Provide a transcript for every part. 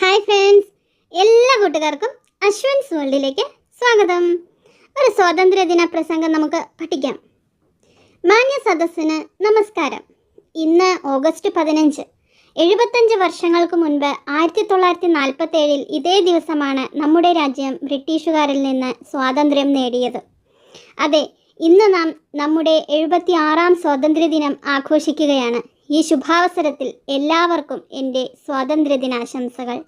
Hi friends. എല്ലാ കൂട്ടുകാർക്കും അശ്വൻസ് വേൾഡിലേക്ക് സ്വാഗതം. ഒരു സ്വാതന്ത്ര്യദിന പ്രസംഗം നമുക്ക് പഠിക്കാം. മാന്യ സദസ്സിന് നമസ്കാരം. ഇന്ന് ഓഗസ്റ്റ് പതിനഞ്ച്. എഴുപത്തഞ്ച് വർഷങ്ങൾക്ക് മുൻപ് ആയിരത്തി തൊള്ളായിരത്തി നാൽപ്പത്തി ഏഴിൽ ഇതേ ദിവസമാണ് നമ്മുടെ രാജ്യം ബ്രിട്ടീഷുകാരിൽ നിന്ന് സ്വാതന്ത്ര്യം നേടിയത്. അതെ ഇന്ന് നാം നമ്മുടെ എഴുപത്തി ആറാം സ്വാതന്ത്ര്യദിനം ആഘോഷിക്കുകയാണ്. ഈ ശുഭാവസരത്തിൽ എല്ലാവർക്കും എന്റെ സ്വാതന്ത്ര്യദിനാശംസകൾ.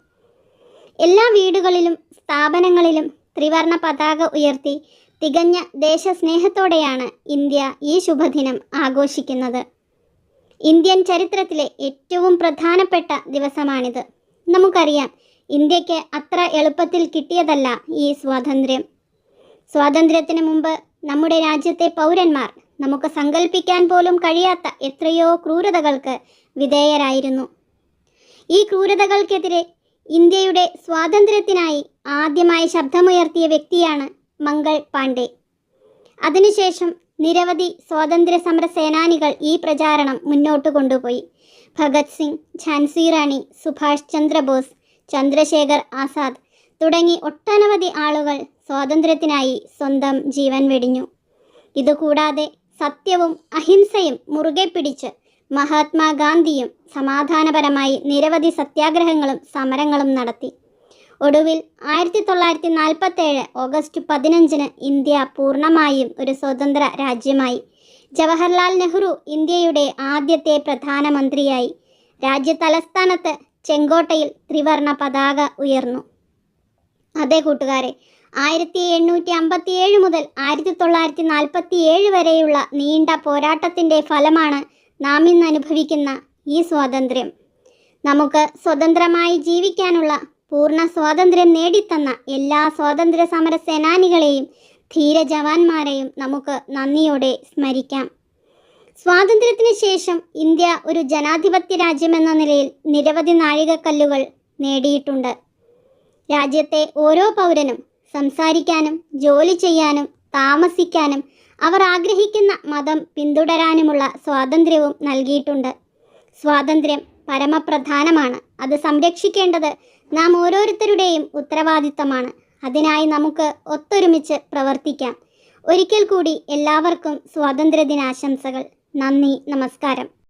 എല്ലാ വീടുകളിലും സ്ഥാപനങ്ങളിലും ത്രിവർണ പതാക ഉയർത്തി തികഞ്ഞ ദേശസ്നേഹത്തോടെയാണ് ഇന്ത്യ ഈ ശുഭദിനം ആഘോഷിക്കുന്നത്. ഇന്ത്യൻ ചരിത്രത്തിലെ ഏറ്റവും പ്രധാനപ്പെട്ട ദിവസമാണിത്. നമുക്കറിയാം ഇന്ത്യയ്ക്ക് അത്ര എളുപ്പത്തിൽ കിട്ടിയതല്ല ഈ സ്വാതന്ത്ര്യം. സ്വാതന്ത്ര്യത്തിന് മുമ്പ് നമ്മുടെ രാജ്യത്തെ പൗരന്മാർ നമുക്ക് സങ്കല്പിക്കാൻ പോലും കഴിയാത്ത എത്രയോ ക്രൂരതകൾക്ക് വിധേയരായിരുന്നു. ഈ ക്രൂരതകൾക്കെതിരെ ഇന്ത്യയുടെ സ്വാതന്ത്ര്യത്തിനായി ആദ്യമായി ശബ്ദമുയർത്തിയ വ്യക്തിയാണ് മംഗൾ പാണ്ഡെ. അതിനുശേഷം നിരവധി സ്വാതന്ത്ര്യ സമര സേനാനികൾ ഈ പ്രചാരണം മുന്നോട്ട് കൊണ്ടുപോയി. ഭഗത് സിംഗ് ഝാൻസി റാണി സുഭാഷ് ചന്ദ്രബോസ് ചന്ദ്രശേഖർ ആസാദ് തുടങ്ങി ഒട്ടനവധി ആളുകൾ സ്വാതന്ത്ര്യത്തിനായി സ്വന്തം ജീവൻ വെടിഞ്ഞു. ഇതുകൂടാതെ സത്യവും അഹിംസയും മുറുകെ പിടിച്ച് മഹാത്മാഗാന്ധിയും സമാധാനപരമായി നിരവധി സത്യാഗ്രഹങ്ങളും സമരങ്ങളും നടത്തി. ഒടുവിൽ ആയിരത്തി തൊള്ളായിരത്തി നാൽപ്പത്തേഴ് ഓഗസ്റ്റ് പതിനഞ്ചിന് ഇന്ത്യ പൂർണമായും ഒരു സ്വതന്ത്ര രാജ്യമായി. ജവഹർലാൽ നെഹ്റു ഇന്ത്യയുടെ ആദ്യത്തെ പ്രധാനമന്ത്രിയായി. രാജ്യ തലസ്ഥാനത്ത് ചെങ്കോട്ടയിൽ ത്രിവർണ പതാക ഉയർന്നു. അതെ കൂട്ടുകാരെ ആയിരത്തി എണ്ണൂറ്റി അമ്പത്തി ഏഴ് മുതൽ ആയിരത്തി തൊള്ളായിരത്തി നാൽപ്പത്തി ഏഴ് വരെയുള്ള നീണ്ട പോരാട്ടത്തിന്റെ ഫലമാണ് നാം ഇന്ന് അനുഭവിക്കുന്ന ഈ സ്വാതന്ത്ര്യം. നമുക്ക് സ്വതന്ത്രമായി ജീവിക്കാനുള്ള പൂർണ സ്വാതന്ത്ര്യം നേടിത്തന്ന എല്ലാ സ്വാതന്ത്ര്യ സമര സേനാനികളെയും ധീര ജവാന്മാരെയും നമുക്ക് നന്ദിയോടെ സ്മരിക്കാം. സ്വാതന്ത്ര്യത്തിന് ശേഷം ഇന്ത്യ ഒരു ജനാധിപത്യ രാജ്യമെന്ന നിലയിൽ നിരവധി നാഴികക്കല്ലുകൾ നേടിയിട്ടുണ്ട്. രാജ്യത്തെ ഓരോ പൗരനും സംസാരിക്കാനും ജോലി ചെയ്യാനും താമസിക്കാനും അവർ ആഗ്രഹിക്കുന്ന മതം പിന്തുടരാനുമുള്ള സ്വാതന്ത്ര്യവും നൽകിയിട്ടുണ്ട്. സ്വാതന്ത്ര്യം പരമപ്രധാനമാണ്. അത് സംരക്ഷിക്കേണ്ടത് നാം ഓരോരുത്തരുടെയും ഉത്തരവാദിത്തമാണ്. അതിനായി നമുക്ക് ഒത്തൊരുമിച്ച് പ്രവർത്തിക്കാം. ഒരിക്കൽ കൂടി എല്ലാവർക്കും സ്വാതന്ത്ര്യദിനാശംസകൾ. നന്ദി നമസ്കാരം.